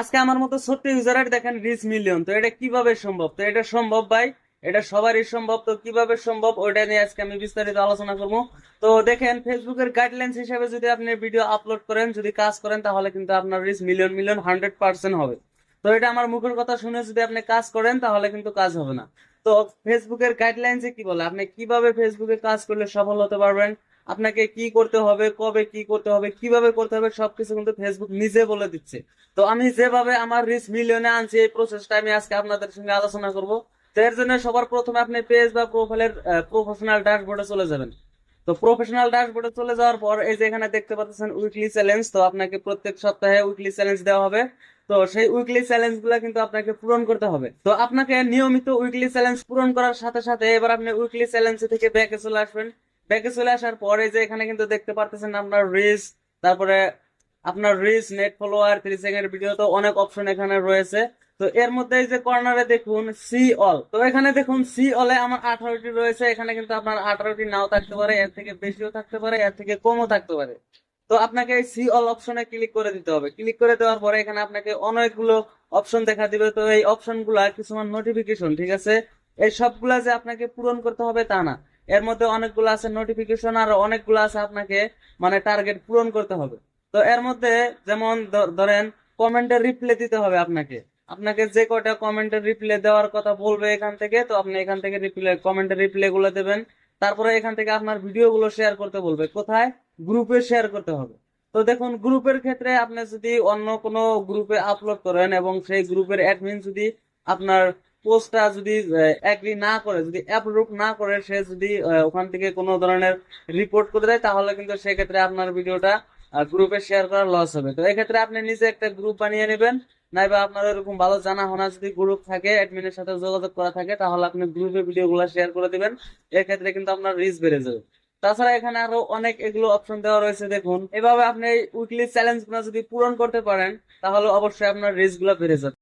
আজকে আমার মতো ছোট্ট ইউজার দেখেন রিচ মিলিয়ন তো এটা কীভাবে সম্ভব? তো এটা সম্ভব ভাই, এটা সবারই সম্ভব, তো কীভাবে সম্ভব? ওইটা নিয়ে আজকে আমি বিস্তারিত আলোচনা করব। তো দেখেন ফেসবুকের গাইডলাইন্স হিসেবে যদি আপনি ভিডিও আপলোড করেন, যদি কাজ করেন, তাহলে কিন্তু আপনার reach million million hundred percent হবে। তো এটা আমার মুখের কথা শুনে যদি আপনি কাজ করেন, তাহলে কিন্তু কাজ হবে না। তো ফেসবুকের গাইডলাইন্সে কি বলে? আপনি কীভাবে ফেসবুকে কাজ করলে সফল হতে পারবেন? আপনাকে কি করতে হবে, কবে কি করতে হবে, কীভাবে করতে হবে, সবকিছু কিন্তু ফেসবুক নিজে বলে দিচ্ছে। তো আমি যেভাবে আমার রিচ মিলিয়নে আনছি এই প্রসেসটা আমি আজকে আপনাদের সঙ্গে আলোচনা করব। তো এর জন্য সবার প্রথমে আপনি পেজ বা প্রোফাইলের প্রফেশনাল ড্যাশবোর্ডে চলে যাবেন। তো প্রফেশনাল ড্যাশবোর্ডে চলে যাওয়ার পর এই যে এখানে দেখতে পাচ্ছেন উইকলি চ্যালেঞ্জ তো আপনাকে প্রত্যেক সপ্তাহে উইকলি চ্যালেঞ্জ দেওয়া হবে। তো সেই উইকলি চ্যালেঞ্জগুলা কিন্তু আপনাকে পূরণ করতে হবে। তো আপনাকে নিয়মিত উইকলি চ্যালেঞ্জ পূরণ করার সাথে সাথে এবার আপনি উইকলি চ্যালেঞ্জ থেকে ব্যাকে চলে আসবেন। ব্যাকে চলে আসার পরে যে এখানে কিন্তু দেখতে পারতেছেন আপনার রিচ তারপরে আপনার reach net follower three second video তো অনেক অপশন এখানে রয়েছে। তো এর মধ্যে যে কর্নারে দেখুন সি অল তো এখানে দেখুন সি অলে আমার আঠারোটি রয়েছে, এখানে কিন্তু আপনার আঠারোটি নাও থাকতে পারে, এর থেকে বেশিও থাকতে পারে, এর থেকে কমও থাকতে পারে। তো আপনাকে এই সি অল অপশনে ক্লিক করে দিতে হবে। ক্লিক করে দেওয়ার পরে এখানে আপনাকে অনেকগুলো অপশন দেখা দিবে। তো এই অপশনগুলা কিছুমান নোটিফিকেশন ঠিক আছে? এই সবগুলা যে আপনাকে পূরণ করতে হবে তা না। এর মধ্যে অনেকগুলো আছে নোটিফিকেশন আর অনেকগুলো আছে আপনাকে মানে টার্গেট পূরণ করতে হবে। তো এর মধ্যে যেমন ধরেন কমেন্টের রিপ্লে দিতে হবে আপনাকে। আপনাকে যে কটা কমেন্টের রিপ্লে দেওয়ার কথা বলবে এখান থেকে, তো আপনি এখান থেকে রিপ্লে কমেন্টের রিপ্লে গুলো দেবেন। তারপরে এখান থেকে আপনার ভিডিও গুলো শেয়ার করতে বলবে। কোথায়? গ্রুপে শেয়ার করতে হবে। তো দেখুন গ্রুপের ক্ষেত্রে আপনি যদি অন্য কোনো গ্রুপে আপলোড করেন এবং সেই গ্রুপের অ্যাডমিন যদি আপনার পোস্টটা যদি এগ্রি না করে, যদি অ্যাপ্রুভ না করে, সে যদি ওখান থেকে কোনো ধরনের রিপোর্ট করে দেয়, তাহলে কিন্তু সেক্ষেত্রে আপনার ভিডিওটা গ্রুপে শেয়ার করা লস হবে। তো এক্ষেত্রে আপনি নিজে একটা গ্রুপ বানিয়ে নেবেন, নাইবা আপনার এরকম ভালো জানা হোনা যদি গ্রুপ থাকে অ্যাডমিনের সাথে যোগাযোগ করা থাকে, তাহলে আপনি গ্রুপে ভিডিওগুলো শেয়ার করে দিবেন, এক্ষেত্রে কিন্তু আপনার রিচ বেড়ে যাবে। তাছাড়া এখানে আরও অনেক এগুলো অপশন দেওয়া রয়েছে, দেখুন। এভাবে আপনি উইকলি চ্যালেঞ্জগুলো যদি পূরণ করতে পারেন, তাহলে অবশ্যই আপনার রিস্কগুলো বেড়ে যাবে।